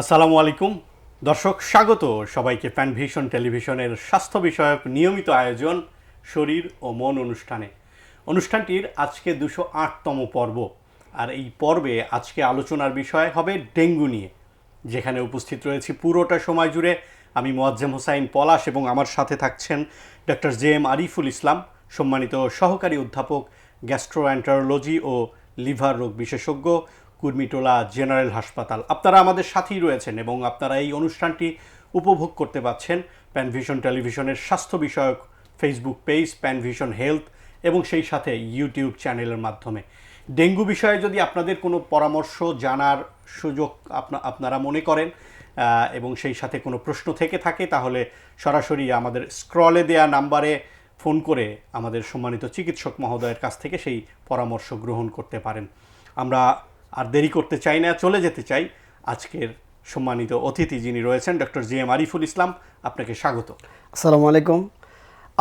আসসালামু আলাইকুম। দর্শক, স্বাগত সবাইকে প্যান ভিশন টেলিভিশনের স্বাস্থ্য বিষয়ক নিয়মিত আয়োজন, শরীর ও মন অনুষ্ঠানে। অনুষ্ঠানটির আজকে দুশো আটতম পর্ব। আর এই পর্বে আজকে আলোচনার বিষয় হবে ডেঙ্গু নিয়ে। যেখানে উপস্থিত রয়েছি পুরোটা সময় জুড়ে আমি মোয়াজ্জেম হোসাইন পলাশ এবং আমার সাথে থাকছেন doctor J M Ariful Islam, সম্মানিত সহকারী অধ্যাপক গ্যাস্ট্রোঅ্যান্টারোলজি ও লিভার রোগ বিশেষজ্ঞ কুর্মিটোলা জেনারেল হাসপাতাল। আপনারা আমাদের সাথেই রয়েছেন এবং আপনারা এই অনুষ্ঠানটি উপভোগ করতে পাচ্ছেন প্যানভিশন টেলিভিশনের স্বাস্থ্য বিষয়ক ফেসবুক পেজ প্যানভিশন হেলথ এবং সেই সাথে ইউটিউব চ্যানেলের মাধ্যমে। ডেঙ্গু বিষয়ে যদি আপনাদের কোনো পরামর্শ জানার সুযোগ আপনা আপনারা মনে করেন এবং সেই সাথে কোনো প্রশ্ন থেকে থাকে, তাহলে সরাসরি আমাদের স্ক্রলে দেয়া নাম্বারে ফোন করে আমাদের সম্মানিত চিকিৎসক মহোদয়ের কাছ থেকে সেই পরামর্শ গ্রহণ করতে পারেন। আমরা আর দেরি করতে চাই না চলে যেতে চাই আজকের সম্মানিত অতিথি যিনি রয়েছেন doctor G M Ariful Islam আপনাকে স্বাগত। আসসালামু আলাইকুম।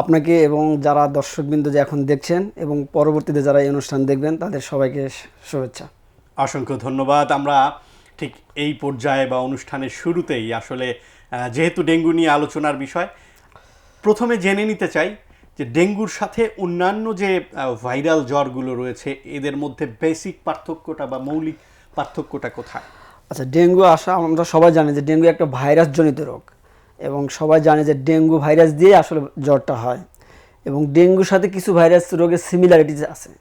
আপনাকে এবং যারা দর্শকবৃন্দ যে এখন দেখছেন এবং পরবর্তীতে যারা এই অনুষ্ঠান দেখবেন তাদের সবাইকে শুভেচ্ছা। অসংখ্য ধন্যবাদ। আমরা ঠিক এই পর্যায়ে বা অনুষ্ঠানের শুরুতেই আসলে যেহেতু ডেঙ্গু নিয়ে আলোচনার বিষয় প্রথমে জেনে নিতে চাই যে ডেঙ্গুর সাথে অন্যান্য যে ভাইরাল জ্বরগুলো রয়েছে, এদের মধ্যে বেসিক পার্থক্যটা বা মৌলিক পার্থক্যটা কোথায়? আচ্ছা ডেঙ্গু আসা, আমরা সবাই জানি যে ডেঙ্গু একটা ভাইরাস জনিত রোগ এবং সবাই জানে যে ডেঙ্গু ভাইরাস দিয়ে আসলে জ্বরটা হয় এবং ডেঙ্গুর সাথে কিছু ভাইরাস রোগের সিমিলারিটিস আছে।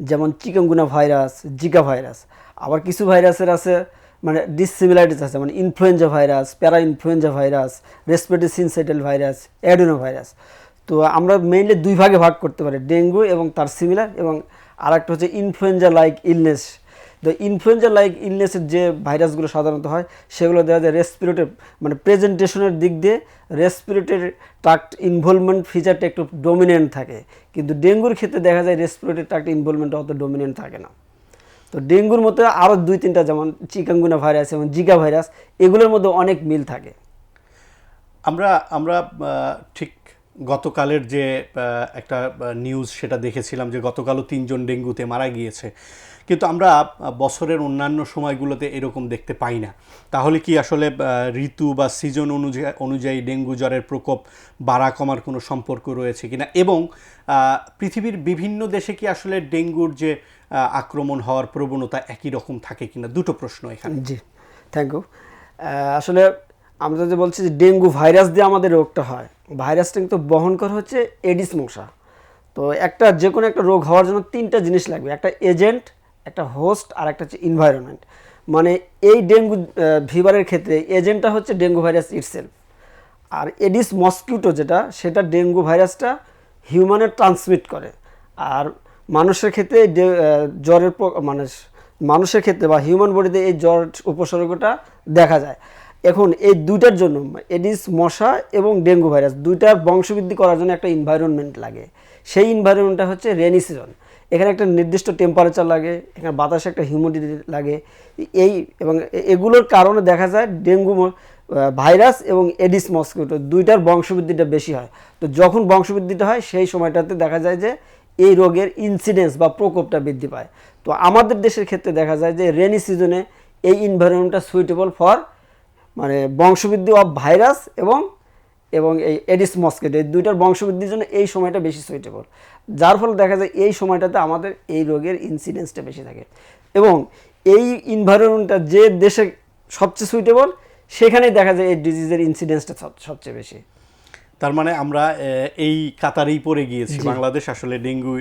যেমন চিকেনগুনা ভাইরাস, জিকা ভাইরাস, আবার কিছু ভাইরাসের আছে মানে ডিসিমিলারিটিস আছে মানে influenza virus parainfluenza virus respiratory syncytial virus adenovirus তো আমরা মেইনলি দুই ভাগে ভাগ করতে পারি, ডেঙ্গু এবং তার সিমিলার এবং আর একটা হচ্ছে ইনফ্লুয়েঞ্জা লাইক ইলনেস তো ইনফ্লুয়েঞ্জা লাইক ইলনেসের যে ভাইরাসগুলো সাধারণত হয়, সেগুলো দেখা যায় রেসপিরেটর মানে প্রেজেন্টেশনের দিক দিয়ে রেসপিরেটের ট্রাক্ট ইনভলভমেন্ট ফিচারটা একটু ডমিনেন্ট থাকে। কিন্তু ডেঙ্গুর ক্ষেত্রে দেখা যায় রেসপিরেটরি ট্রাক্ট ইনভলভমেন্ট অত ডমিনেন্ট থাকে না। তো ডেঙ্গুর মতো আরও দুই তিনটা যেমন চিকানগুনা ভাইরাস এবং জিকা ভাইরাস এগুলোর মধ্যে অনেক মিল থাকে। আমরা আমরা ঠিক গতকালের যে একটা নিউজ সেটা দেখেছিলাম যে গতকালও তিনজন ডেঙ্গুতে মারা গিয়েছে। কিন্তু আমরা বছরের অন্যান্য সময়গুলোতে এরকম দেখতে পাই না। তাহলে কি আসলে ঋতু বা সিজন অনুযায়ী অনুযায়ী ডেঙ্গু জ্বরের প্রকোপ বাড়া কমার কোনো সম্পর্ক রয়েছে কিনা? এবং পৃথিবীর বিভিন্ন দেশে কি আসলে ডেঙ্গুর যে আক্রমণ হওয়ার প্রবণতা একই রকম থাকে কিনা? দুটো প্রশ্ন এখানে। জি থ্যাংক ইউ আসলে আমরা যে বলছি যে ডেঙ্গু ভাইরাস দিয়ে আমাদের রোগটা হয়, ভাইরাসটা কিন্তু বহন করা হচ্ছে এডিস মশা। তো একটা যে কোনো একটা রোগ হওয়ার জন্য তিনটা জিনিস লাগবে, একটা এজেন্ট একটা হোস্ট আর একটা হচ্ছে ইনভায়রনমেন্ট মানে এই ডেঙ্গু ফিভারের ক্ষেত্রে এজেন্টটা হচ্ছে ডেঙ্গু ভাইরাস ইটসেলফ আর এডিস মসকিউটো যেটা, সেটা ডেঙ্গু ভাইরাসটা হিউম্যানে ট্রান্সমিট করে। আর মানুষের ক্ষেত্রে জ্বরের মানে মানুষের ক্ষেত্রে বা হিউম্যান বডিতে এই জ্বর উপসর্গটা দেখা যায়। এখন এই দুইটার জন্য এডিস মশা এবং ডেঙ্গু ভাইরাস দুইটার বংশবৃদ্ধি করার জন্য একটা এনভায়রনমেন্ট লাগে। সেই ইনভায়রনমেন্টটা হচ্ছে রেনি সিজন এখানে একটা নির্দিষ্ট টেম্পারেচার লাগে, এখানে বাতাসে একটা হিউমিডিটি লাগে। এই এবং এগুলোর কারণে দেখা যায় ডেঙ্গু ভাইরাস এবং এডিস মস্কিটো দুইটার বংশবৃদ্ধিটা বেশি হয়। তো যখন বংশবৃদ্ধিটা হয়, সেই সময়টাতে দেখা যায় যে এই রোগের ইনসিডেন্স বা প্রকোপটা বৃদ্ধি পায়। তো আমাদের দেশের ক্ষেত্রে দেখা যায় যে রেনি সিজনে এই ইনভায়রনমেন্টটা সুইটেবল ফর মানে বংশবৃদ্ধি অফ ভাইরাস এবং এবং এই এডিস মস্কিটো এই দুইটার বংশবৃদ্ধির জন্য এই সময়টা বেশি সুইটেবল যার ফলে দেখা যায় এই সময়টাতে আমাদের এই রোগের ইনসিডেন্সটা বেশি থাকে। এবং এই ইনভায়রনমেন্টটা যে দেশে সবচেয়ে সুইটেবল সেখানেই দেখা যায় এই ডিজিজের ইনসিডেন্সটা সবচেয়ে বেশি। তার মানে আমরা এই কাতারেই পড়ে গিয়েছি। বাংলাদেশ আসলে ডেঙ্গু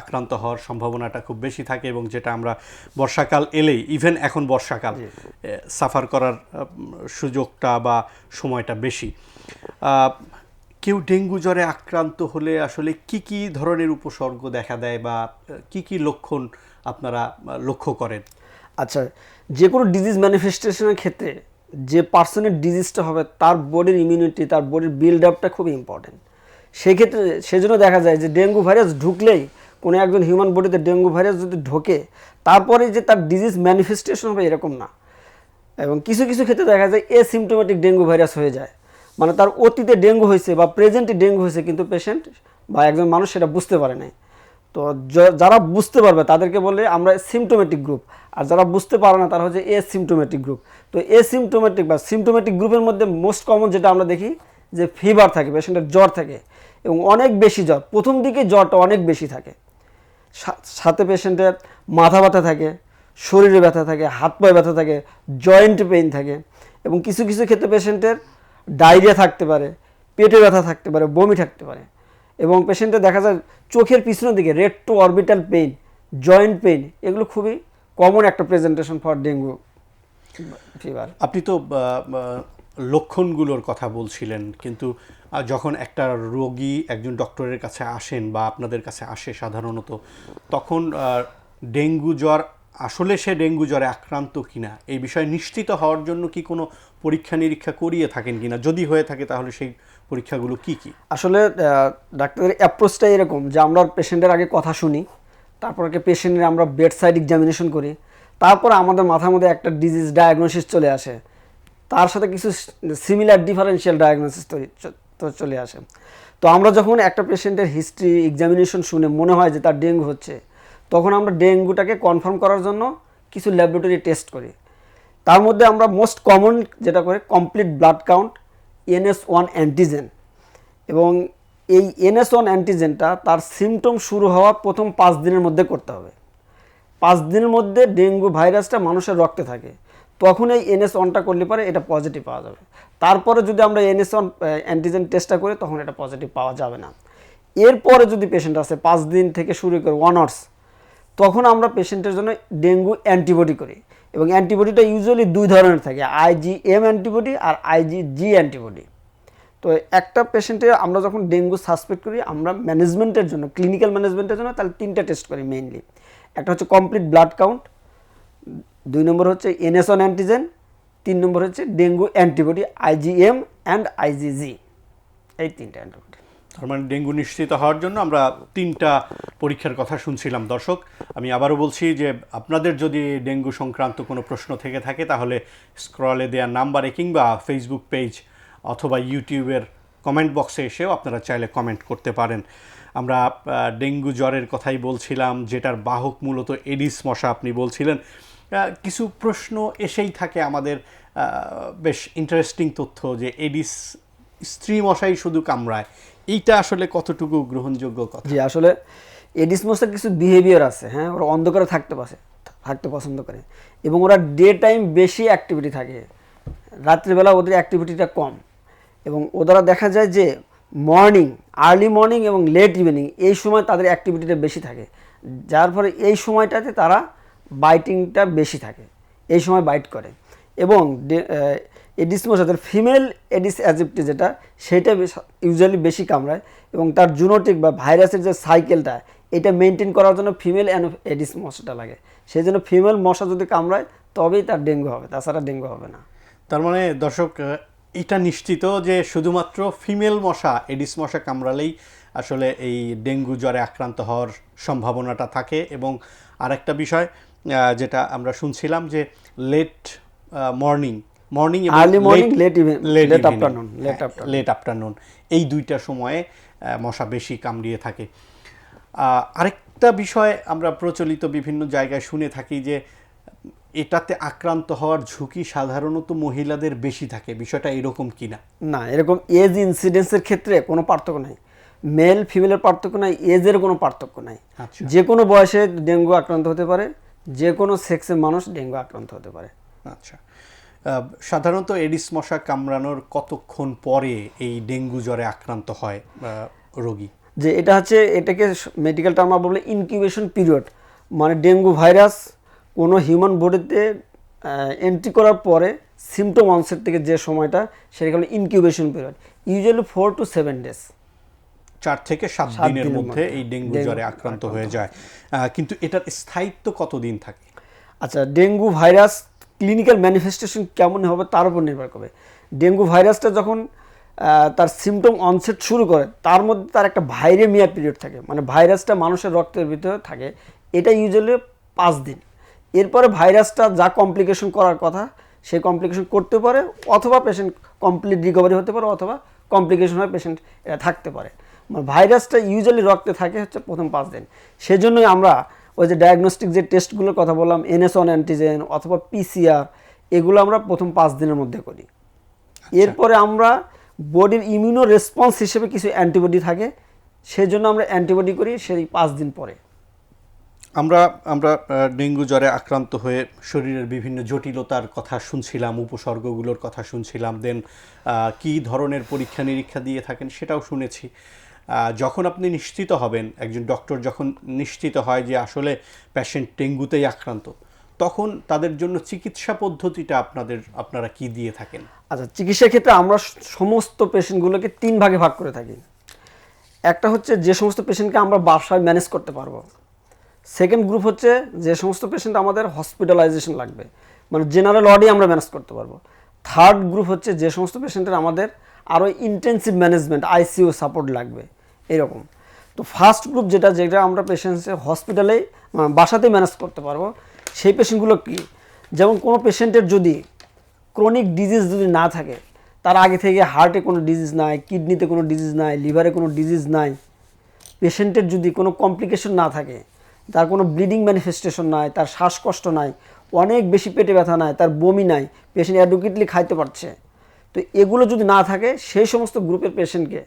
আক্রান্ত হওয়ার সম্ভাবনাটা খুব বেশি থাকে এবং যেটা আমরা বর্ষাকাল এলেই ইভেন এখন বর্ষাকাল সাফার করার সুযোগটা বা সময়টা বেশি। কেউ ডেঙ্গু জ্বরে আক্রান্ত হলে আসলে কি কি ধরনের উপসর্গ দেখা দেয় বা কি কি লক্ষণ আপনারা লক্ষ্য করেন? আচ্ছা যে কোনো ডিজিজ ম্যানিফেস্টেশনের ক্ষেত্রে যে পার্সনের ডিজিজটা হবে, তার বডির ইমিউনিটি তার বডির বিল্ড আপটা খুব ইম্পর্টেন্ট সেই ক্ষেত্রে সেজন্য দেখা যায় যে ডেঙ্গু ভাইরাস ঢুকলেই কোনো একজন হিউম্যান বডিতে ডেঙ্গু ভাইরাস যদি ঢোকে, তারপরে যে তার ডিজিজ ম্যানিফেস্টেশন হবে এরকম না। এবং কিছু কিছু ক্ষেত্রে দেখা যায় এ সিমটোমেটিক ডেঙ্গু ভাইরাস হয়ে যায়। মানে তার অতীতে ডেঙ্গু হয়েছে বা প্রেজেন্টে ডেঙ্গু হয়েছে, কিন্তু পেশেন্ট বা একজন মানুষ সেটা বুঝতে পারে নাই। তো যারা বুঝতে পারবে, তাদেরকে বলে আমরা সিমটোমেটিক গ্রুপ আর যারা বুঝতে পারে না, তারা হচ্ছে এ সিমটোমেটিক গ্রুপ তো এ সিমটোমেটিক বা সিমটোমেটিক গ্রুপের মধ্যে মোস্ট কমন যেটা আমরা দেখি, যে ফিভার থাকে পেশেন্টের জ্বর থাকে, এবং অনেক বেশি জ্বর। প্রথম দিকে জ্বরটা অনেক বেশি থাকে। সাথে পেশেন্টের মাথা ব্যথা থাকে, শরীরে ব্যথা থাকে, হাত পায়ে ব্যথা থাকে জয়েন্ট পেইন থাকে, এবং কিছু কিছু ক্ষেত্রে পেশেন্টের ডায়রিয়া থাকতে পারে, পেটে ব্যথা থাকতে পারে, বমি থাকতে পারে, এবং পেশেন্টের দেখা যায় চোখের পিছনের দিকে retro orbital pain joint pain এগুলো খুবই কমন একটা প্রেজেন্টেশন ফর ডেঙ্গু ফিভার আপনি তো লক্ষণগুলোর কথা বলছিলেন কিন্তু যখন একটা রোগী একজন ডক্টরের কাছে আসেন বা আপনাদের কাছে আসে সাধারণত তখন ডেঙ্গু জ্বর আসলে সে ডেঙ্গু জ্বরে আক্রান্ত কিনা এই বিষয়ে নিশ্চিত হওয়ার জন্য কি কোনো পরীক্ষা নিরীক্ষা করিয়ে থাকেন কিনা? যদি হয়ে থাকে তাহলে সেই পরীক্ষাগুলো কি কি? আসলে ডাক্তারের অ্যাপ্রোচটা এরকম যে আমরা পেশেন্টের আগে কথা শুনি তারপর একটা পেশেন্টের আমরা বেড সাইড এক্সামিনেশন করি। তারপর আমাদের মাথার মধ্যে একটা ডিজিজ ডায়াগনোসিস চলে আসে। তার সাথে কিছু সিমিলার ডিফারেন্সিয়াল ডায়াগনোসিস তো চলে আসে। তো আমরা যখন একটা পেশেন্টের হিস্ট্রি এক্সামিনেশন শুনে মনে হয় যে তার ডেঙ্গু হচ্ছে, তখন আমরা ডেঙ্গুটাকে কনফার্ম করার জন্য কিছু ল্যাবরেটরি টেস্ট করি। তার মধ্যে আমরা মোস্ট কমন যেটা করে complete blood count NS one antigen এবং এই এনএস ওয়ান অ্যান্টিজেনটা তার সিমটম শুরু হওয়া প্রথম পাঁচ দিনের মধ্যে করতে হবে। পাঁচ দিনের মধ্যে ডেঙ্গু ভাইরাসটা মানুষের রক্তে থাকে। তখন এই এনএস ওয়ানটা করলে পরে এটা পজিটিভ পাওয়া যাবে। তারপরে যদি আমরা এনএস ওয়ান অ্যান্টিজেন টেস্টটা করি, তখন এটা পজিটিভ পাওয়া যাবে না। এরপরে যদি পেশেন্ট আসে, পাঁচ দিন থেকে শুরু করে ওয়ান আওয়ার্স তখন আমরা পেশেন্টের জন্য ডেঙ্গু অ্যান্টিবডি করি। এবং অ্যান্টিবডিটা ইউজুয়ালি দুই ধরনের থাকে আইজিএম অ্যান্টিবডি আর আইজিজি অ্যান্টিবডি তো একটা পেশেন্টে আমরা যখন ডেঙ্গু সাসপেক্ট করি, আমরা ম্যানেজমেন্টের জন্য ক্লিনিক্যাল ম্যানেজমেন্টের জন্য তাহলে তিনটা টেস্ট করি মেইনলি একটা হচ্ছে কমপ্লিট ব্লাড কাউন্ট দুই নম্বর হচ্ছে এনএসন অ্যান্টিজেন তিন নম্বর হচ্ছে dengue antibody IgM and IgG এই তিনটা অ্যান্টিবডি তার মানে ডেঙ্গু নিশ্চিত হওয়ার জন্য আমরা তিনটা পরীক্ষার কথা শুনছিলাম। দর্শক, আমি আবারও বলছি যে আপনাদের যদি ডেঙ্গু সংক্রান্ত কোনো প্রশ্ন থেকে থাকে, তাহলে স্ক্রলে দেওয়া নাম্বারে কিংবা ফেসবুক পেজ অথবা ইউটিউবের কমেন্ট বক্সে এসেও আপনারা চাইলে কমেন্ট করতে পারেন। আমরা ডেঙ্গু জ্বরের কথাই বলছিলাম, যেটার বাহক মূলত এডিস মশা আপনি বলছিলেন। কিছু প্রশ্ন এসেই থাকে আমাদের বেশ ইন্টারেস্টিং তথ্য যে এডিস স্ত্রী মশাই শুধু কামড়ায়। এইটা আসলে কতটুকু গ্রহণযোগ্য কথা? জি, আসলে এডিস মশার কিছু বিহেভিয়ার আছে হ্যাঁ? ওরা অন্ধকারে থাকতে পারে, থাকতে পছন্দ করে। এবং ওরা ডে টাইম বেশি অ্যাক্টিভিটি থাকে। রাত্রিবেলা ওদের অ্যাক্টিভিটিটা কম। এবং ওরা দেখা যায় যে মর্নিং আর্লি মর্নিং এবং লেট ইভিনিং এই সময় তাদের অ্যাক্টিভিটিটা বেশি থাকে। যার ফলে এই সময়টাতে তারা বাইটিংটা বেশি থাকে। এই সময় বাইট করে। এবং ডে- আহ, এডিস মশাদের ফিমেল এডিস অ্যাজিপ্টি যেটা সেটা ইউজুয়ালি বেশি কামড়ায় এবং তার জুনোটিক বা ভাইরাসের যে সাইকেলটা এটা মেনটেন করার জন্য ফিমেল এডিস মশাটা লাগে। সেই জন্য ফিমেল মশা যদি কামড়ায় তবেই তার ডেঙ্গু হবে। তাছাড়া ডেঙ্গু হবে না। তার মানে দর্শক এটা নিশ্চিত যে শুধুমাত্র ফিমেল মশা এডিস মশা কামড়ালেই আসলে এই ডেঙ্গু জ্বরে আক্রান্ত হওয়ার সম্ভাবনাটা থাকে। এবং আরেকটা বিষয় যেটা আমরা শুনছিলাম যে late morning morning late even- late afternoon, late afternoon. Late afternoon এই দুইটা সময়ে মশা বেশি কামড়িয়ে থাকে। আরেকটা বিষয় আমরা প্রচলিত বিভিন্ন জায়গায় শুনে থাকি যে এটাতে আক্রান্ত হওয়ার ঝুঁকি সাধারণত মহিলাদের বেশি থাকে। বিষয়টা এরকম কি না না এরকম এজ ইনসিডেন্সের ক্ষেত্রে কোনো পার্থক্য নাই। মেল ফিমেলের পার্থক্য নাই এজের কোনো পার্থক্য নাই। আচ্ছা। যে কোনো বয়সে ডেঙ্গু আক্রান্ত হতে পারে যে কোনো সেক্সের মানুষ ডেঙ্গু আক্রান্ত হতে পারে। আচ্ছা। সাধারণত এডিস মশা কামড়ানোর কতক্ষণ পরে এই ডেঙ্গু জ্বরে আক্রান্ত হয় রোগী? যে এটা হচ্ছে এটাকে মেডিকেল টার্ম বলে ইনকিউবেশন পিরিয়ড মানে ডেঙ্গু ভাইরাস কোনো হিউম্যান বডিতে এন্ট্রি করার পরে সিমটম অনসেট থেকে যে সময়টা সেটাকে বলে incubation period usually four to seven days চার থেকে সাত দিনের মধ্যে এই ডেঙ্গু ডেঙ্গু জ্বরে আক্রান্ত। হয়ে যায়। কিন্তু এটার স্থায়িত্ব কতদিন থাকে? আচ্ছা ডেঙ্গু ভাইরাস ক্লিনিক্যাল ম্যানিফেস্টেশন কেমন হবে তার উপর নির্ভর করবে ডেঙ্গু ভাইরাসটা যখন তার সিমটম অনসেট শুরু করে তার মধ্যে তার একটা ভাইরেমিয়া পিরিয়ড থাকে। মানে ভাইরাসটা মানুষের রক্তের ভিতরে থাকে। এটা ইউজুয়ালি পাঁচ দিন। এরপরে ভাইরাসটা যা কমপ্লিকেশন করার কথা সেই কমপ্লিকেশন করতে পারে অথবা পেশেন্ট কমপ্লিট রিকভারি হতে পারে অথবা কমপ্লিকেশন হয়ে পেশেন্ট এটা থাকতে পারে। মানে ভাইরাসটা ইউজুয়ালি রক্তে থাকে হচ্ছে প্রথম পাঁচ দিন। সেজন্যই আমরা ওই যে ডায়াগনস্টিক যে টেস্টগুলোর কথা বললাম এনএস ওয়ান অ্যান্টিজেন অথবা পিসিআর এগুলো আমরা প্রথম পাঁচ দিনের মধ্যে করি। এরপরে আমরা বডির ইমিউনো রেসপন্স হিসেবে কিছু অ্যান্টিবডি থাকে সেই জন্য আমরা অ্যান্টিবডি করি সেই পাঁচ দিন পরে। আমরা আমরা ডেঙ্গু জ্বরে আক্রান্ত হয়ে শরীরের বিভিন্ন জটিলতার কথা শুনছিলাম, উপসর্গগুলোর কথা শুনছিলাম দেন কি ধরনের পরীক্ষা নিরীক্ষা দিয়ে থাকেন সেটাও শুনেছি। যখন আপনি নিশ্চিত হবেন, একজন ডক্টর যখন নিশ্চিত হয় যে আসলে পেশেন্ট ডেঙ্গুতেই আক্রান্ত, তখন তাদের জন্য চিকিৎসা পদ্ধতিটা আপনাদের, আপনারা কি দিয়ে থাকেন? আচ্ছা চিকিৎসা ক্ষেত্রে আমরা সমস্ত পেশেন্টগুলোকে তিন ভাগে ভাগ করে থাকি। একটা হচ্ছে যে সমস্ত পেশেন্টকে আমরা বাসায় ম্যানেজ করতে পারব। সেকেন্ড গ্রুপ হচ্ছে যে সমস্ত পেশেন্ট আমাদের হসপিটালাইজেশন লাগবে। মানে জেনারেল ওয়ার্ডে আমরা ম্যানেজ করতে পারব। থার্ড গ্রুপ হচ্ছে যে সমস্ত পেশেন্টের আমাদের আরও ইন্টেন্সিভ ম্যানেজমেন্ট আইসিইউ সাপোর্ট লাগবে। এরকম। তো ফার্স্ট গ্রুপ যেটা যেটা আমরা পেশেন্টসে হসপিটালে বাসাতেই ম্যানেজ করতে পারব, সেই পেশেন্টগুলো কি? যেমন কোনো পেশেন্টের যদি ক্রনিক ডিজিজ যদি না থাকে, তার আগে থেকে হার্টে কোনো ডিজিজ নাই কিডনিতে কোনো ডিজিজ নাই লিভারে কোনো ডিজিজ নাই পেশেন্টের যদি কোনো কমপ্লিকেশন না থাকে তার কোনো ব্লিডিং ম্যানিফেস্টেশন নাই, তার শ্বাসকষ্ট নাই, অনেক বেশি পেটে ব্যথা নাই, তার বমি নাই পেশেন্ট অ্যাডুকেটলি খাইতে পারছে। তো এগুলো যদি না থাকে, সেই সমস্ত গ্রুপের পেশেন্টকে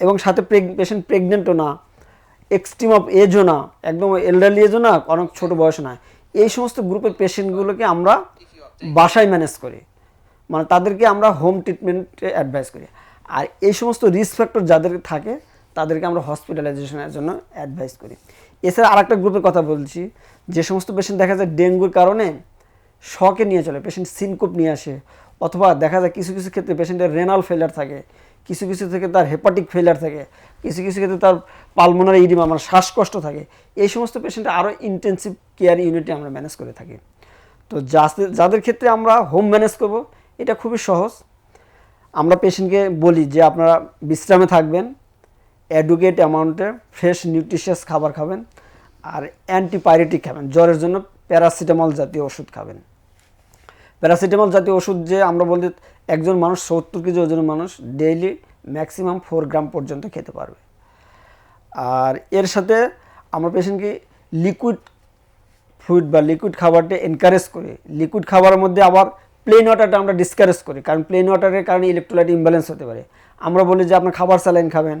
এবং সাথে পেশেন্ট প্রেগনেন্টও না এক্সট্রিম অফ এজও না, একদম এল্ডারলি এজও না, অনেক ছোটো বয়স না, এই সমস্ত গ্রুপের পেশেন্টগুলোকে আমরা বাসায় ম্যানেজ করি। মানে তাদেরকে আমরা হোম ট্রিটমেন্টে অ্যাডভাইস করি। আর এই সমস্ত রিস্ক ফ্যাক্টর যাদের থাকে, তাদেরকে আমরা হসপিটালাইজেশনের জন্য অ্যাডভাইস করি। এছাড়া আরেকটা গ্রুপের কথা বলছি, যে সমস্ত পেশেন্ট দেখা যায় ডেঙ্গুর কারণে শকে নিয়ে চলে পেশেন্ট সিনকোপ নিয়ে আসে, অথবা দেখা যায় কিছু কিছু ক্ষেত্রে পেশেন্টের রেনাল ফেলার থাকে, কিছু কিছু থেকে তার হেপাটিক ফেলার থাকে, কিছু কিছু ক্ষেত্রে তার পালমোনার ইডিমা মানে শ্বাসকষ্ট থাকে, এই সমস্ত পেশেন্ট আরও ইন্টেন্সিভ কেয়ার ইউনিটে আমরা ম্যানেজ করে থাকি। তো যাদের যাদের ক্ষেত্রে আমরা হোম ম্যানেজ করব, এটা খুবই সহজ। আমরা পেশেন্টকে বলি যে আপনারা বিশ্রামে থাকবেন অ্যাডুকেট অ্যামাউন্টে ফ্রেশ নিউট্রিশিয়াস খাবার খাবেন আর অ্যান্টিপাইরেটিক খাবেন। জ্বরের জন্য প্যারাসিটামল জাতীয় ওষুধ খাবেন। প্যারাসিটামল জাতীয় ওষুধ যে আমরা বলি একজন মানুষ সত্তর কেজি ওজনের মানুষ ডেইলি ম্যাক্সিমাম ফোর গ্রাম পর্যন্ত খেতে পারবে। আর এর সাথে আমরা পেশেন্টকে লিকুইড ফ্লুইড বা লিকুইড খাবারটা এনকারেজ করি। লিকুইড খাবারের মধ্যে আবার প্লেন ওয়াটারটা আমরা ডিসকারেজ করি, কারণ প্লেন ওয়াটারের কারণে ইলেকট্রোলাইট ইমব্যালেন্স হতে পারে। আমরা বলি যে আপনার খাবার স্যালাইন খাবেন,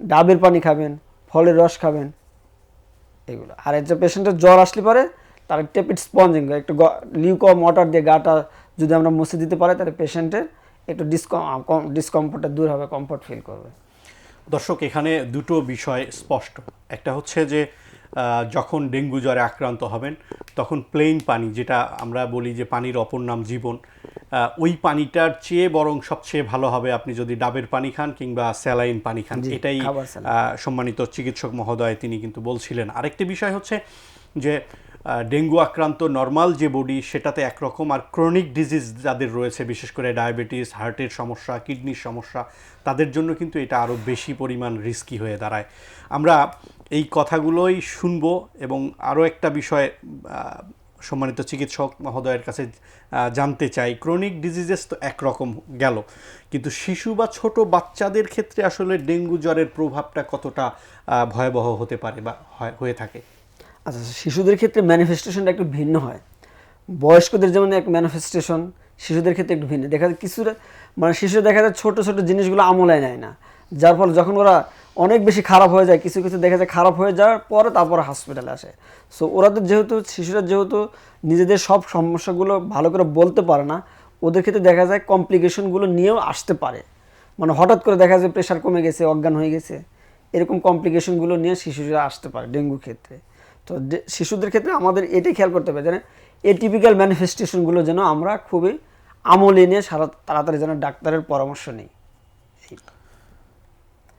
ডাবের পানি খাবেন, ফলের রস খাবেন এগুলো। আর যে পেশেন্টের জ্বর আসলে পরে, তার টেপিড স্পঞ্জিং একটু লিউকম ওয়াটার দিয়ে গাটা যদি আমরা মুছে দিতে পারি, তাহলে পেশেন্টের একটু ডিসকম ডিসকমফোর্টটা দূর হবে কমফোর্ট ফিল করবে। দর্শক, এখানে দুটো বিষয় স্পষ্ট। একটা হচ্ছে যে যখন ডেঙ্গু জ্বরে আক্রান্ত হবেন তখন প্লেন পানি যেটা আমরা বলি যে পানির অপর নাম জীবন ওই পানিটার চেয়ে বরং সবচেয়ে ভালো হবে আপনি যদি ডাবের পানি খান কিংবা স্যালাইন পানি খান। এটাই সম্মানিত চিকিৎসক মহোদয় তিনি কিন্তু বলছিলেন। আরেকটি বিষয় হচ্ছে যে ডেঙ্গু আক্রান্ত নর্মাল যে বডি, সেটাতে একরকম। আর ক্রনিক ডিজিজ যাদের রয়েছে, বিশেষ করে ডায়াবেটিস, হার্টের সমস্যা, কিডনির সমস্যা, তাদের জন্য কিন্তু এটা আরও বেশি পরিমাণ রিস্কি হয়ে দাঁড়ায়। আমরা এই কথাগুলোই শুনব এবং আরও একটা বিষয় সম্মানিত চিকিৎসক মহোদয়ের কাছে জানতে চাই। ক্রনিক ডিজিজেস তো একরকম গেল, কিন্তু শিশু বা ছোট বাচ্চাদের ক্ষেত্রে আসলে ডেঙ্গু জ্বরের প্রভাবটা কতটা ভয়াবহ হতে পারে বা হয়- থাকে? আচ্ছা শিশুদের ক্ষেত্রে ম্যানিফেস্টেশনটা একটু ভিন্ন হয়। বয়স্কদের যেমন এক ম্যানিফেস্টেশন শিশুদের ক্ষেত্রে একটু ভিন্ন। দেখা যায় কিছুটা মানে শিশু দেখা যায় ছোটো ছোটো জিনিসগুলো আমলায় নেয় না। যার ফলে যখন ওরা অনেক বেশি খারাপ হয়ে যায়, কিছু কিছু দেখা যায় খারাপ হয়ে যাওয়ার পরে তারপর হসপিটালে আসে। সো ওরা তো যেহেতু, শিশুরা যেহেতু নিজেদের সব সমস্যাগুলো ভালো করে বলতে পারে না, ওদের ক্ষেত্রে দেখা যায় কমপ্লিকেশনগুলো নিয়েও আসতে পারে। মানে হঠাৎ করে দেখা যায় প্রেশার কমে গেছে, অজ্ঞান হয়ে গেছে। এরকম কমপ্লিকেশনগুলো নিয়ে শিশুরা আসতে পারে ডেঙ্গুর ক্ষেত্রে। তো শিশুদের ক্ষেত্রে আমাদের এটাই খেয়াল করতে হবে যেন এটিপিক্যাল ম্যানিফেস্টেশনগুলো যেন আমরা খুবই আমলে নিয়ে সারা তাড়াতাড়ি যেন ডাক্তারের পরামর্শ নিই।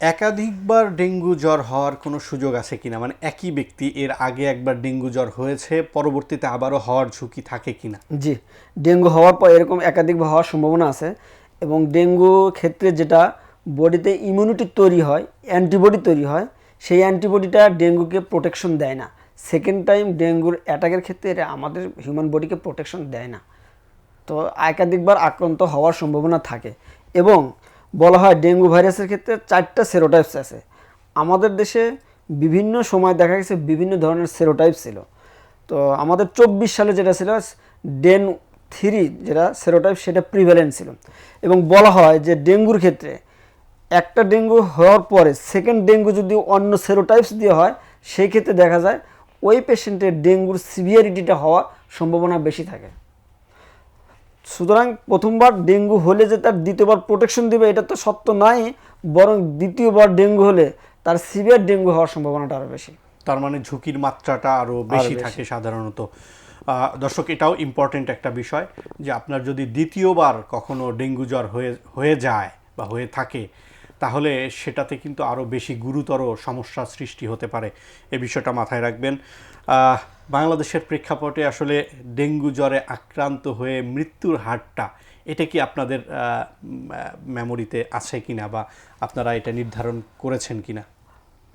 একাধিকবার ডেঙ্গু জ্বর হওয়ার কোনো সুযোগ আছে কিনা? মানে একই ব্যক্তি এর আগে একবার ডেঙ্গু জ্বর হয়েছে পরবর্তীতে আবারও হওয়ার ঝুঁকি থাকে কিনা? জি ডেঙ্গু হওয়ার পর এরকম একাধিকবার হওয়ার সম্ভাবনা আছে এবং ডেঙ্গু ক্ষেত্রে যেটা বডিতে ইমিউনিটি তৈরি হয় অ্যান্টিবডি তৈরি হয় সেই অ্যান্টিবডিটা ডেঙ্গুকে প্রোটেকশন দেয় না। সেকেন্ড টাইম ডেঙ্গুর অ্যাটাকের ক্ষেত্রে এটা আমাদের হিউম্যান বডিকে প্রোটেকশন দেয় না। তো একাধিকবার আক্রান্ত হওয়ার সম্ভাবনা থাকে এবং বলা হয় ডেঙ্গু ভাইরাসের ক্ষেত্রে চারটা সেরোটাইপস আছে। আমাদের দেশে বিভিন্ন সময় দেখা গেছে বিভিন্ন ধরনের সেরোটাইপ ছিল। তো আমাদের চব্বিশ সালে যেটা ছিল ডেন থ্রি যেটা সেরোটাইপ সেটা প্রিভ্যালেন্ট ছিল। এবং বলা হয় যে ডেঙ্গুর ক্ষেত্রে একটা ডেঙ্গু হওয়ার পরে সেকেন্ড ডেঙ্গু যদি অন্য সেরোটাইপস দিয়ে হয়, সেই ক্ষেত্রে দেখা যায় ওই পেশেন্টের ডেঙ্গুর সিভিয়ারিটিটা হওয়ার সম্ভাবনা বেশি থাকে। সুতরাং প্রথমবার ডেঙ্গু হলে যে তার দ্বিতীয়বার প্রোটেকশন দিবে এটা তো সত্য নয় বরং দ্বিতীয়বার ডেঙ্গু হলে তার সিভিয়ার ডেঙ্গু হওয়ার সম্ভাবনাটা আরও বেশি। তার মানে ঝুঁকির মাত্রাটা আরও বেশি বেশি। থাকে সাধারণত। দর্শক এটাও ইম্পর্টেন্ট একটা বিষয় যে আপনার যদি দ্বিতীয়বার কখনো ডেঙ্গু জ্বর হয়ে হয়ে যায় বা হয়ে থাকে তাহলে সেটাতে কিন্তু আরও বেশি গুরুতর সমস্যার সৃষ্টি হতে পারে। এ বিষয়টা মাথায় রাখবেন। বাংলাদেশের প্রেক্ষাপটে আসলে ডেঙ্গু জ্বরে আক্রান্ত হয়ে মৃত্যুর হারটা এটা কি আপনাদের মেমোরিতে আছে কিনা বা আপনারা এটা নির্ধারণ করেছেন কিনা?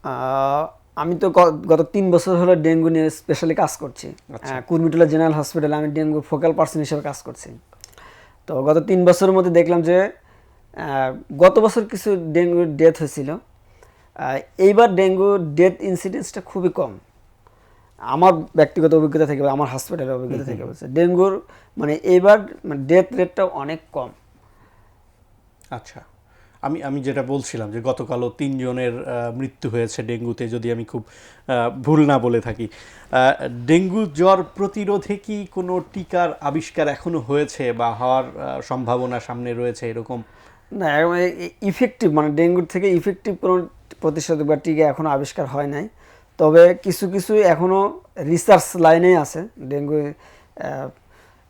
আহ, আমি তো গত তিন বছর হলো ডেঙ্গু নিয়ে স্পেশালি কাজ করছি। আহ, কুর্মিটোলা জেনারেল হসপিটালে আমি ডেঙ্গু ফোকাল পার্সন হিসেবে কাজ করছি। তো গত তিন বছরের মধ্যে দেখলাম যে গত বছর কিছু ডেঙ্গু ডেথ হয়েছিল। এইবার ডেঙ্গু ডেথ ইনসিডেন্সটা খুবই কম। আমার ব্যক্তিগত অভিজ্ঞতা থেকে আমার হসপিটালের অভিজ্ঞতা থেকে বলছে ডেঙ্গুর মানে এইবার ডেথ রেটটা অনেক কম। আচ্ছা। আমি আমি যেটা বলছিলাম যে গতকালও তিনজনের মৃত্যু হয়েছে ডেঙ্গুতে যদি আমি খুব ভুল না বলে থাকি। ডেঙ্গু জ্বর প্রতিরোধে কি কোনো টিকার আবিষ্কার এখনও হয়েছে বা হওয়ার সম্ভাবনা সামনে রয়েছে এরকম? না ইফেক্টিভ মানে ডেঙ্গুর থেকে ইফেক্টিভ কোনো প্রতিষেধক বা টিকা এখনও আবিষ্কার হয় নাই। তবে কিছু কিছু এখনও রিসার্চ লাইনে আছে ডেঙ্গু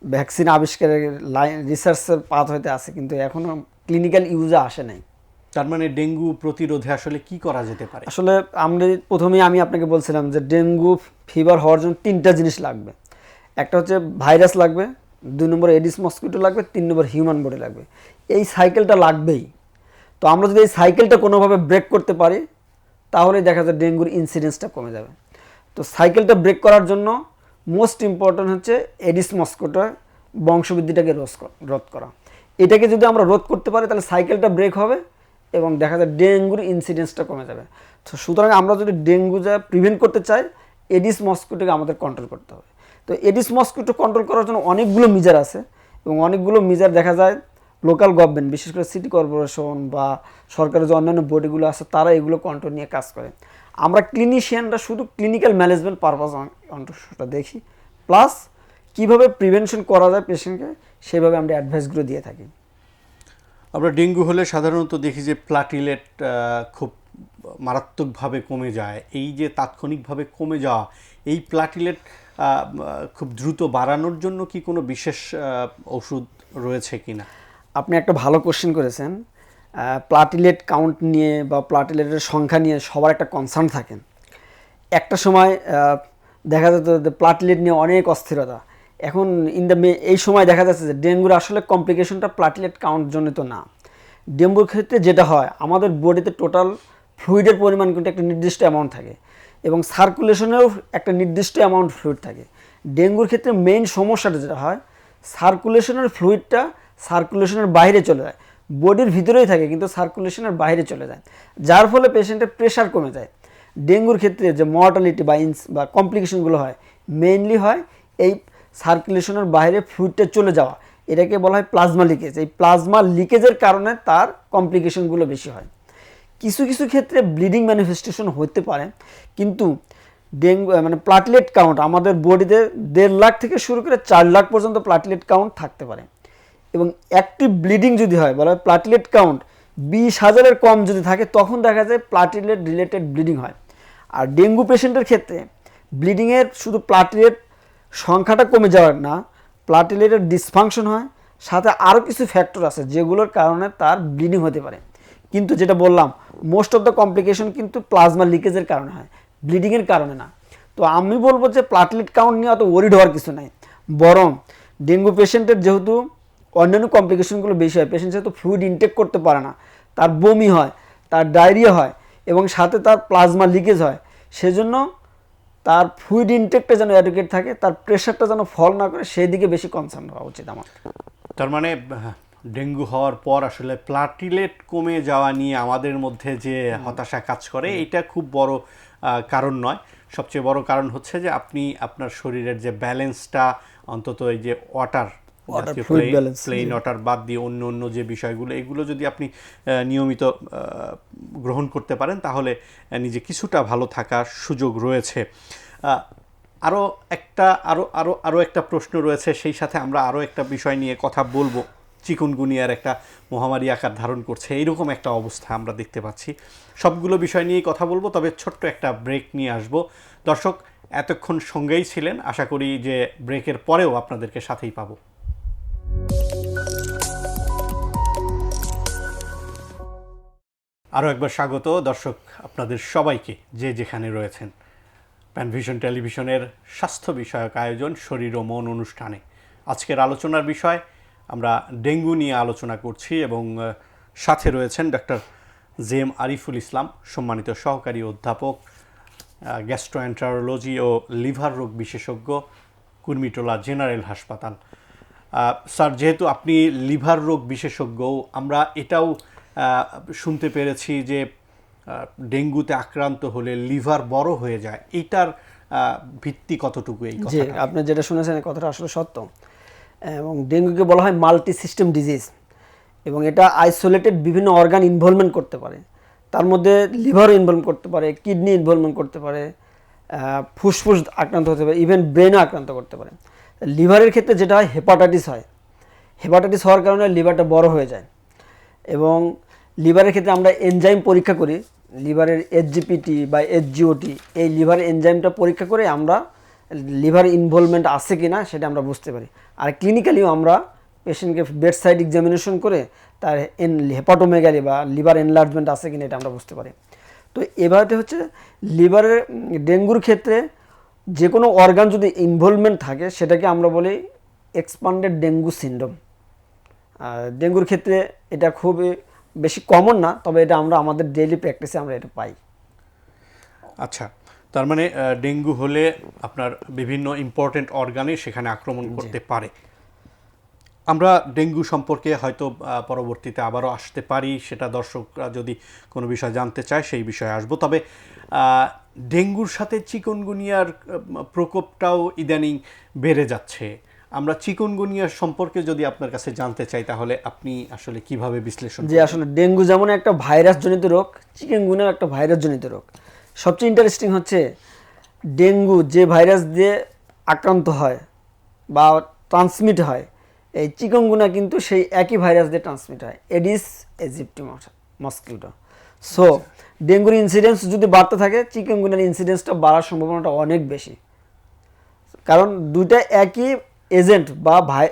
ভ্যাকসিন আবিষ্কারের লাইন রিসার্চের পাথ হইতে আছে কিন্তু এখনও ক্লিনিক্যাল ইউজে আসে নাই। তার মানে ডেঙ্গু প্রতিরোধে আসলে কি করা যেতে পারে? আসলে আমরা প্রথমেই আমি আপনাকে বলছিলাম যে ডেঙ্গু ফিভার হওয়ার জন্য তিনটা জিনিস লাগবে। একটা হচ্ছে ভাইরাস লাগবে দুই নম্বর এডিস মস্কিটো লাগবে, তিন নম্বর হিউম্যান বডি লাগবে। এই সাইকেলটা লাগবেই। তো আমরা যদি এই সাইকেলটা কোনোভাবে ব্রেক করতে পারি তাহলেই দেখা যায় ডেঙ্গুর ইনসিডেন্সটা কমে যাবে। তো সাইকেলটা ব্রেক করার জন্য মোস্ট ইম্পর্ট্যান্ট হচ্ছে এডিস মস্কিটো বংশবৃদ্ধিটাকে রোধ রোধ করা। এটাকে যদি আমরা রোধ করতে পারি, তাহলে সাইকেলটা ব্রেক হবে এবং দেখা যায় ডেঙ্গুর ইনসিডেন্সটা কমে যাবে। তো সুতরাং আমরা যদি ডেঙ্গু যা প্রিভেন্ট করতে চাই, এডিস মস্কিটোকে আমাদের কন্ট্রোল করতে হবে। তো এডিস মস্কিটো কন্ট্রোল করার জন্য অনেকগুলো মিজার আছে এবং অনেকগুলো মিজার দেখা যায় লোকাল গভর্নমেন্ট বিশেষ করে সিটি কর্পোরেশন বা সরকারের যে অন্যান্য বডিগুলো আছে, তারা এগুলো কন্ট্রোল নিয়ে কাজ করে। আমরা ক্লিনিশিয়ানরা শুধু ক্লিনিক্যাল ম্যানেজমেন্ট পারপাস অন্তটা দেখি। প্লাস কীভাবে প্রিভেনশন করা যায় পেশেন্টকে সেভাবে আমরা অ্যাডভাইসগুলো দিয়ে থাকি। আমরা ডেঙ্গু হলে সাধারণত দেখি যে প্লাটিলেট খুব মারাত্মকভাবে কমে যায়। এই যে তাৎক্ষণিকভাবে কমে যাওয়া, এই প্লাটিলেট খুব দ্রুত বাড়ানোর জন্য কি কোনো বিশেষ ওষুধ রয়েছে কি না আপনি একটা ভালো কোশ্চেন করেছেন। প্লাটিলেট কাউন্ট নিয়ে বা প্লাটিলেটের সংখ্যা নিয়ে সবার একটা কনসার্ন থাকেন একটা সময় দেখা যেত প্লাটিলেট নিয়ে অনেক অস্থিরতা। এখন ইন দ্য মে এই সময় দেখা যাচ্ছে যে ডেঙ্গুর আসলে কমপ্লিকেশনটা প্লাটিলেট কাউন্ট জনিত না। ডেঙ্গুর ক্ষেত্রে যেটা হয়, আমাদের বডিতে টোটাল ফ্লুইডের পরিমাণ কিন্তু একটা নির্দিষ্ট অ্যামাউন্ট থাকে। এবং সার্কুলেশনেও একটা নির্দিষ্ট অ্যামাউন্ট ফ্লুইড থাকে। ডেঙ্গুর ক্ষেত্রে মেইন সমস্যাটা যেটা হয় সার্কুলেশনের ফ্লুইডটা সার্কুলেশনের বাইরে চলে যায়। বডির ভিতরেই থাকে, কিন্তু সার্কুলেশনের বাইরে চলে যায়। যার ফলে পেশেন্টের প্রেশার কমে যায়। ডেঙ্গুর ক্ষেত্রে যে মর্টালিটি বা ইনস বা কমপ্লিকেশনগুলো হয় মেইনলি হয় এই সার্কুলেশনের বাইরে ফ্লুইডটা চলে যাওয়া। এটাকে বলা হয় প্লাজমা লিকেজ এই প্লাজমা লিকেজের কারণে তার কমপ্লিকেশনগুলো বেশি হয়। কিছু কিছু ক্ষেত্রে ব্লিডিং ম্যানিফেস্টেশন হতে পারে, কিন্তু ডেঙ্গু মানে প্লাটলেট কাউন্ট আমাদের বডিতে দেড় লাখ থেকে শুরু করে চার লাখ পর্যন্ত প্লাটলেট কাউন্ট থাকতে পারে। এবং অ্যাক্টিভ ব্লিডিং যদি হয়, বলা হয় প্লাটলেট কাউন্ট বিশ হাজারের কম যদি থাকে, তখন দেখা যায় প্লাটিলেট রিলেটেড ব্লিডিং হয়। আর ডেঙ্গু পেশেন্টের ক্ষেত্রে ব্লিডিংয়ের শুধু প্লাটিলেট সংখ্যাটা কমে যাওয়ার না প্লাটিলেটের ডিসফাংশন হয়, সাথে আরও কিছু ফ্যাক্টর আছে যেগুলোর কারণে তার ব্লিডিং হতে পারে। কিন্তু যেটা বললাম মোস্ট অফ দ্য কমপ্লিকেশন কিন্তু প্লাজমা লিকেজের কারণে হয় ব্লিডিংয়ের কারণে না। তো আমি বলব যে প্লাটলেট কাউন্ট নিয়ে অত ওরিড হওয়ার কিছু নাই। বরং ডেঙ্গু পেশেন্টের যেহেতু অন্যান্য কমপ্লিকেশনগুলো বেশি হয় পেশেন্ট যেহেতু ফ্লুইড ইনটেক করতে পারে না, তার বমি হয়, তার ডায়রিয়া হয়, এবং সাথে তার প্লাজমা লিকেজ হয়, সেজন্য তার ফ্লুইড ইনটেকটা যেন অ্যাডুকেট থাকে, তার প্রেশারটা যেন ফল না করে, সেই দিকে বেশি কনসার্ন হওয়া উচিত আমার। তার মানে ডেঙ্গু হওয়ার পর আসলে প্লাটিলেট কমে যাওয়া নিয়ে আমাদের মধ্যে যে হতাশা কাজ করে এটা খুব বড় কারণ নয়। সবচেয়ে বড় কারণ হচ্ছে যে আপনি আপনার শরীরের যে ব্যালেন্সটা অন্তত এই যে ওয়াটার প্লেন ওয়াটার বাদ দিয়ে অন্য অন্য যে বিষয়গুলো এগুলো যদি আপনি নিয়মিত গ্রহণ করতে পারেন তাহলে নিজে কিছুটা ভালো থাকার সুযোগ রয়েছে। আরও একটা আরও আরও আরও একটা প্রশ্ন রয়েছে সেই সাথে আমরা আরও একটা বিষয় নিয়ে কথা বলব। চিকুনগুনিয়ার একটা মহামারী আকার ধারণ করছে। এইরকম একটা অবস্থা আমরা দেখতে পাচ্ছি। সবগুলো বিষয় নিয়েই কথা বলব, তবে ছোট্ট একটা ব্রেক নিয়ে আসব। দর্শক, এতক্ষণ সঙ্গেই ছিলেন, আশা করি যে ব্রেকের পরেও আপনাদেরকে সাথেই পাবো। আরও একবার স্বাগত দর্শক, আপনাদের সবাইকে যে যেখানে রয়েছেন। প্যানভিশন টেলিভিশনের স্বাস্থ্য বিষয়ক আয়োজন, শরীর ও মন অনুষ্ঠানে। আজকের আলোচনার বিষয় আমরা ডেঙ্গু নিয়ে আলোচনা করছি এবং সাথে রয়েছেন doctor J M Ariful Islam সম্মানিত সহকারী অধ্যাপক গ্যাস্ট্রোএন্টারোলজি ও লিভার রোগ বিশেষজ্ঞ কুর্মিটোলা জেনারেল হাসপাতাল। স্যার যেহেতু আপনি লিভার রোগ বিশেষজ্ঞ আমরা এটাও শুনতে পেরেছি যে ডেঙ্গুতে আক্রান্ত হলে লিভার বড় হয়ে যায়। এটার ভিত্তি কতটুকু এই আপনি যেটা শুনেছেন কথাটা আসলে সত্য। এবং ডেঙ্গুকে বলা হয় মাল্টি সিস্টেম ডিজিজ এবং এটা আইসোলেটেড বিভিন্ন অর্গান ইনভলভমেন্ট করতে পারে। তার মধ্যে লিভারও ইনভলভ করতে পারে কিডনি ইনভলভমেন্ট করতে পারে ফুসফুস আক্রান্ত হতে পারে ইভেন ব্রেনও আক্রান্ত করতে পারে। লিভারের ক্ষেত্রে যেটা হয় হেপাটাইটিস হয়। হেপাটাইটিস হওয়ার কারণে লিভারটা বড় হয়ে যায় এবং লিভারের ক্ষেত্রে আমরা এনজাইম পরীক্ষা করি। লিভারের এইচজিপিটি বা এইচজিওটি এই লিভার এনজাইমটা পরীক্ষা করে আমরা লিভার ইনভলভমেন্ট আছে কি না সেটা আমরা বুঝতে পারি। আর ক্লিনিক্যালিও আমরা পেশেন্টকে বেড সাইড এক্সামিনেশন করে তার এন হেপাটোমেগালি বা লিভার এনলার্জমেন্ট আছে কিনা এটা আমরা বুঝতে পারি। তো এবারে হচ্ছে লিভারের ডেঙ্গুর ক্ষেত্রে যে কোনো অর্গান যদি ইনভলভমেন্ট থাকে সেটাকে আমরা বলি এক্সপান্ডেড ডেঙ্গু সিন্ড্রোম ডেঙ্গুর ক্ষেত্রে এটা খুবই বেশি কমন না, তবে এটা আমরা আমাদের ডেইলি প্র্যাকটিসে আমরা এটা পাই। আচ্ছা তার মানে ডেঙ্গু হলে আপনার বিভিন্ন ইম্পর্টেন্ট অর্গানে সেখানে আক্রমণ করতে পারে। আমরা ডেঙ্গু সম্পর্কে হয়তো পরবর্তীতে আবারও আসতে পারি সেটা দর্শকরা যদি কোনো বিষয় জানতে চায় সেই বিষয়ে আসব। তবে ডেঙ্গুর সাথে চিকনগুনিয়ার প্রকোপটাও ইদানিং বেড়ে যাচ্ছে। আমরা চিকনগুনিয়ার সম্পর্কে যদি আপনার কাছে জানতে চাই তাহলে আপনি আসলে কীভাবে বিশ্লেষণ যে আসলে ডেঙ্গু যেমন একটা ভাইরাস জনিত রোগ চিকেনগুনিয়াও একটা ভাইরাস জনিত রোগ। সবচেয়ে ইন্টারেস্টিং হচ্ছে ডেঙ্গু যে ভাইরাস দিয়ে আক্রান্ত হয় বা ট্রান্সমিট হয়, এই চিকনগুনা কিন্তু সেই একই ভাইরাস দিয়ে ট্রান্সমিট হয় এডিস এজিপ্টি মস্কিটো সো ডেঙ্গুর ইনসিডেন্স যদি বাড়তে থাকে, চিকেনগুনার ইনসিডেন্সটা বাড়ার সম্ভাবনাটা অনেক বেশি। কারণ দুইটা একই এজেন্ট বা ভাই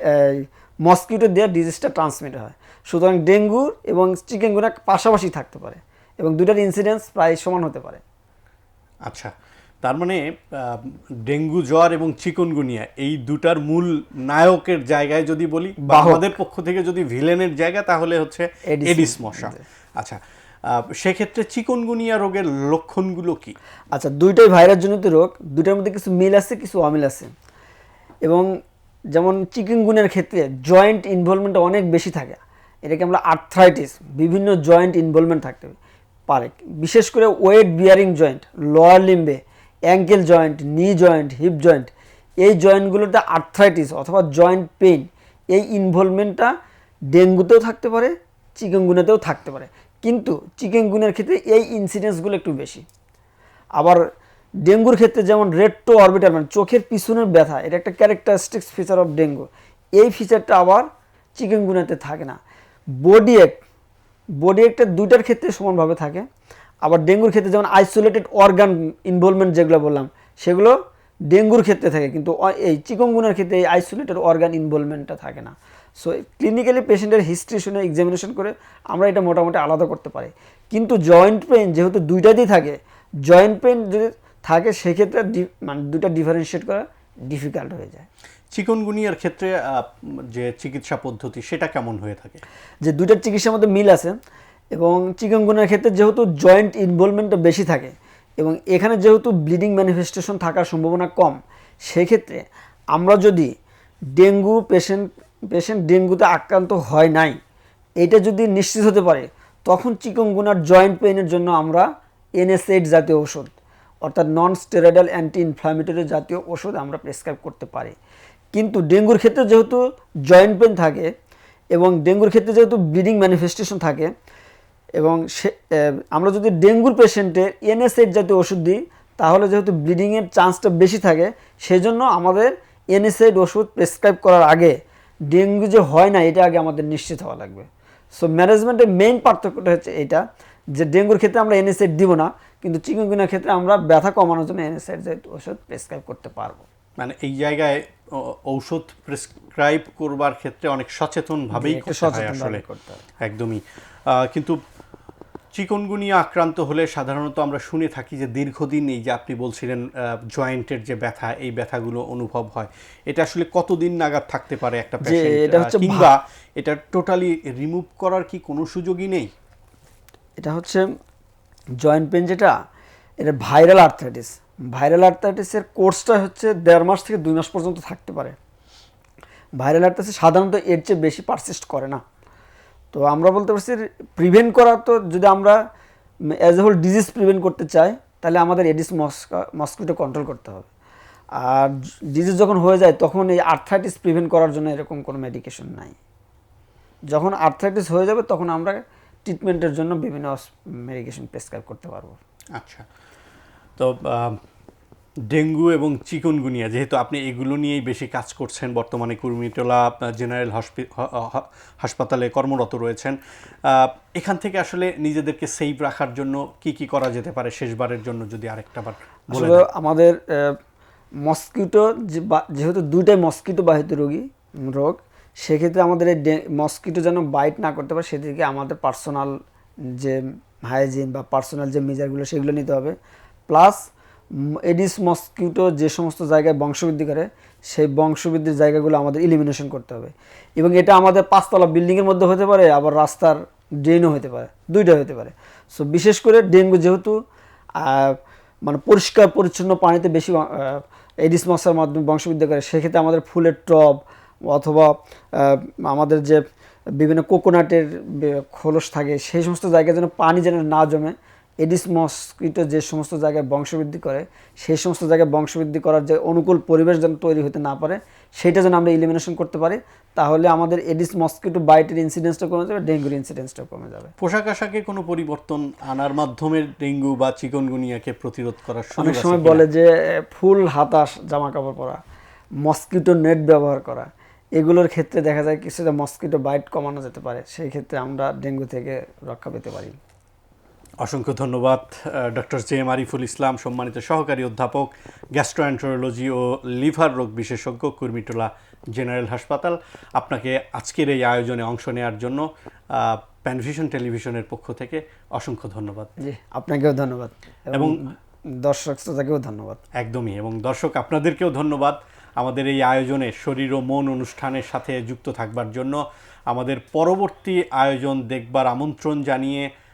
মস্কিটো দিয়ে ডিজিজটা ট্রান্সমিট হয়। সুতরাং ডেঙ্গু এবং চিকেনগুনা পাশাপাশি থাকতে পারে এবং দুটার ইনসিডেন্স প্রায় সমান হতে পারে। আচ্ছা তার মানে ডেঙ্গু জ্বর এবং চিকনগুনিয়া এই দুটার মূল নায়কের জায়গায় যদি বলি বা আমাদের পক্ষ থেকে যদি ভিলেনের জায়গা তাহলে হচ্ছে এডিস। মশা। আচ্ছা সেক্ষেত্রে চিকনগুনিয়া রোগের লক্ষণগুলো কি? আচ্ছা দুইটাই ভাইরাস জনিত রোগ দুইটার মধ্যে কিছু মিল আছে কিছু অমিল আছে। এবং যেমন চিকেনগুনের ক্ষেত্রে জয়েন্ট ইনভলভমেন্ট অনেক বেশি থাকে। এটাকে আমরা আর্থ্রাইটিস বিভিন্ন জয়েন্ট ইনভলভমেন্ট থাকতে পারে। বিশেষ করে weight bearing joint lower লিম্বে ankle joint knee joint hip joint এই জয়েন্টগুলোতে আর্থ্রাইটিস অথবা জয়েন্ট পেইন এই ইনভলভমেন্টটা ডেঙ্গুতেও থাকতে পারে, চিকেনগুনাতেও থাকতে পারে। কিন্তু চিকেনগুনের ক্ষেত্রে এই ইনসিডেন্সগুলো একটু বেশি। আবার ডেঙ্গুর ক্ষেত্রে যেমন রেট্রো অরবিটাল মানে চোখের পিছনের ব্যথা, এটা একটা ক্যারেক্টারিস্টিক্স ফিচার অফ ডেঙ্গু। এই ফিচারটা আবার চিকেনগুনাতে থাকে না। বডি এক বডি একটা দুইটার ক্ষেত্রে সমানভাবে থাকে। আবার ডেঙ্গুর ক্ষেত্রে যেমন আইসোলেটেড অর্গান ইনভলভমেন্ট যেগুলো বললাম, সেগুলো ডেঙ্গুর ক্ষেত্রে থাকে, কিন্তু এই চিকনগুনার ক্ষেত্রে এই আইসোলেটেড অর্গান ইনভলভমেন্টটা থাকে না। সো ক্লিনিক্যালি পেশেন্টের হিস্ট্রি শুনে এক্সামিনেশন করে আমরা এটা মোটামুটি আলাদা করতে পারি। কিন্তু জয়েন্ট পেন যেহেতু দুইটাতেই থাকে জয়েন্ট পেন যদি থাকে, সেক্ষেত্রে মানে দুটা ডিফারেন্সিয়েট করা ডিফিকাল্ট হয়ে যায়। চিকনগুনিয়ার ক্ষেত্রে যে চিকিৎসা পদ্ধতি, সেটা কেমন হয়ে থাকে? যে দুইটার চিকিৎসার মধ্যে মিল আছে এবং চিকেনগুনের ক্ষেত্রে যেহেতু জয়েন্ট ইনভলভমেন্টটা বেশি থাকে এবং এখানে যেহেতু ব্লিডিং ম্যানিফেস্টেশন থাকার সম্ভাবনা কম, সেক্ষেত্রে আমরা যদি ডেঙ্গু পেশেন্ট পেশেন্ট ডেঙ্গুতে আক্রান্ত হয় নাই, এটা যদি নিশ্চিত হতে পারে, তখন চিকনগুনার জয়েন্ট পেইনের জন্য আমরা এনএসএইড জাতীয় ওষুধ অর্থাৎ নন স্টেরয়েডাল অ্যান্টি ইনফ্লামেটরি জাতীয় ওষুধ আমরা প্রেসক্রাইব করতে পারি। কিন্তু ডেঙ্গুর ক্ষেত্রে যেহেতু জয়েন্ট পেন থাকে এবং ডেঙ্গুর ক্ষেত্রে যেহেতু ব্লিডিং ম্যানিফেস্টেশন থাকে এবং সে আমরা যদি ডেঙ্গুর পেশেন্টের এনএসএইড জাতীয় ওষুধ দিই, তাহলে যেহেতু ব্লিডিংয়ের চান্সটা বেশি থাকে, সেজন্য আমাদের এনএসএইড ওষুধ প্রেসক্রাইব করার আগে ডেঙ্গু যে হয় না, এটা আগে আমাদের নিশ্চিত হওয়া লাগবে। সো ম্যানেজমেন্টের মেইন পার্থক্যটা হচ্ছে এটা যে ডেঙ্গুর ক্ষেত্রে আমরা এনএসএইড দিব না, কিন্তু চিকুনগুনার ক্ষেত্রে আমরা ব্যথা কমানোর জন্য এনএসএইড জাতীয় ওষুধ প্রেসক্রাইব করতে পারব। মানে এই জায়গায় ঔষধ প্রেসক্রাইব করবার ক্ষেত্রে অনেক সচেতনভাবেই আসলে। একদমই। কিন্তু চিকনগুনিয়া আক্রান্ত হলে সাধারণত আমরা শুনে থাকি যে দীর্ঘদিন এই যে আপনি বলছিলেন জয়েন্টের যে ব্যথা এই ব্যথাগুলো অনুভব হয়। এটা আসলে কতদিন নাগাদ থাকতে পারে একটা এটা হচ্ছে কিংবা এটা টোটালি রিমুভ করার কি কোনো সুযোগই নেই? এটা হচ্ছে জয়েন্ট পেন যেটা এটা ভাইরাল আর্থাইটিস ভাইরাল আর্থাইটিসের কোর্সটা হচ্ছে দেড় মাস থেকে দুই মাস পর্যন্ত থাকতে পারে। ভাইরাল আর্থাইটিস সাধারণত এর চেয়ে বেশি পারসিস্ট করে না। তো আমরা বলতে পারছি প্রিভেন্ট করা তো যদি আমরা as a whole disease prevent করতে চাই, তাহলে আমাদের এডিস মস্কা মস্কিটো কন্ট্রোল করতে হবে। আর ডিজিজ যখন হয়ে যায়, তখন এই আর্থাইটিস প্রিভেন্ট করার জন্য এরকম কোনো মেডিকেশন নাই। যখন আর্থ্রাইটিস হয়ে যাবে, তখন আমরা ট্রিটমেন্টের জন্য বিভিন্ন মেডিকেশন প্রেসক্রাইব করতে পারব। আচ্ছা। তো ডেঙ্গু এবং চিকুনগুনিয়া যেহেতু আপনি এগুলো নিয়েই বেশি কাজ করছেন বর্তমানে কুর্মিটোলা জেনারেল হসপি- হাসপাতালে কর্মরত রয়েছেন এখান থেকে আসলে নিজেদেরকে সেভ রাখার জন্য কি কি করা যেতে পারে শেষবারের জন্য যদি আরেকটা বার আসলে আমাদের মস্কিটো যেহেতু দুইটাই মস্কিটো বাহিত রোগী রোগ সেক্ষেত্রে আমাদের এই মস্কিটো যেন বাইট না করতে পারে সেদিকে আমাদের পার্সোনাল যে হাইজিন বা পার্সোনাল যে মেজারগুলো সেগুলো নিতে হবে। প্লাস এডিস মস্কিটো যে সমস্ত জায়গায় বংশবৃদ্ধি করে, সেই বংশবৃদ্ধির জায়গাগুলো আমাদের ইলিমিনেশন করতে হবে। এবং এটা আমাদের পাঁচতলা বিল্ডিংয়ের মধ্যে হতে পারে, আবার রাস্তার ড্রেনও হতে পারে, দুইটা হতে পারে। সো বিশেষ করে ডেঙ্গু যেহেতু মানে পরিষ্কার পরিচ্ছন্ন পানিতে বেশি এডিস মশার মাধ্যমে বংশবৃদ্ধি করে, সেক্ষেত্রে আমাদের ফুলের টব অথবা আমাদের যে বিভিন্ন কোকোনাটের খোলস থাকে, সেই সমস্ত জায়গায় যেন পানি যেন না জমে এডিস মস্কিটো যে সমস্ত জায়গায় বংশবৃদ্ধি করে সেই সমস্ত জায়গায় বংশবৃদ্ধি করার যে অনুকূল পরিবেশ যেন তৈরি হতে না পারে সেটা যেন আমরা ইলিমিনেশন করতে পারি তাহলে আমাদের এডিস মস্কিটো বাইটের ইনসিডেন্সটা কমে যাবে ডেঙ্গুর ইনসিডেন্সটা কমে যাবে। পোশাক আশাকে কোনো পরিবর্তন আনার মাধ্যমে ডেঙ্গু বা চিকনগুনিয়াকে প্রতিরোধ করার অনেক সময় বলে যে ফুল হাতাশ জামা কাপড় পরা মস্কিটো নেট ব্যবহার করা এগুলোর ক্ষেত্রে দেখা যায় কিছুটা মস্কিটো বাইট কমানো যেতে পারে সেই ক্ষেত্রে আমরা ডেঙ্গু থেকে রক্ষা পেতে পারি। অসংখ্য ধন্যবাদ doctor J M Ariful Islam সম্মানিত সহকারী অধ্যাপক গ্যাস্ট্রোএন্টারোলজি ও লিভার রোগ বিশেষজ্ঞ কুর্মিটোলা জেনারেল হাসপাতাল। আপনাকে আজকের এই আয়োজনে অংশ নেওয়ার জন্য প্যানভিশন টেলিভিশনের পক্ষ থেকে অসংখ্য ধন্যবাদ। জি আপনাকেও ধন্যবাদ এবং এবং দর্শক শ্রোতাকেও ধন্যবাদ। একদমই এবং দর্শক আপনাদেরকেও ধন্যবাদ আমাদের এই আয়োজনে শরীর ও মন অনুষ্ঠানের সাথে যুক্ত থাকবার জন্য। আমাদের পরবর্তী আয়োজন দেখবার আমন্ত্রণ জানিয়ে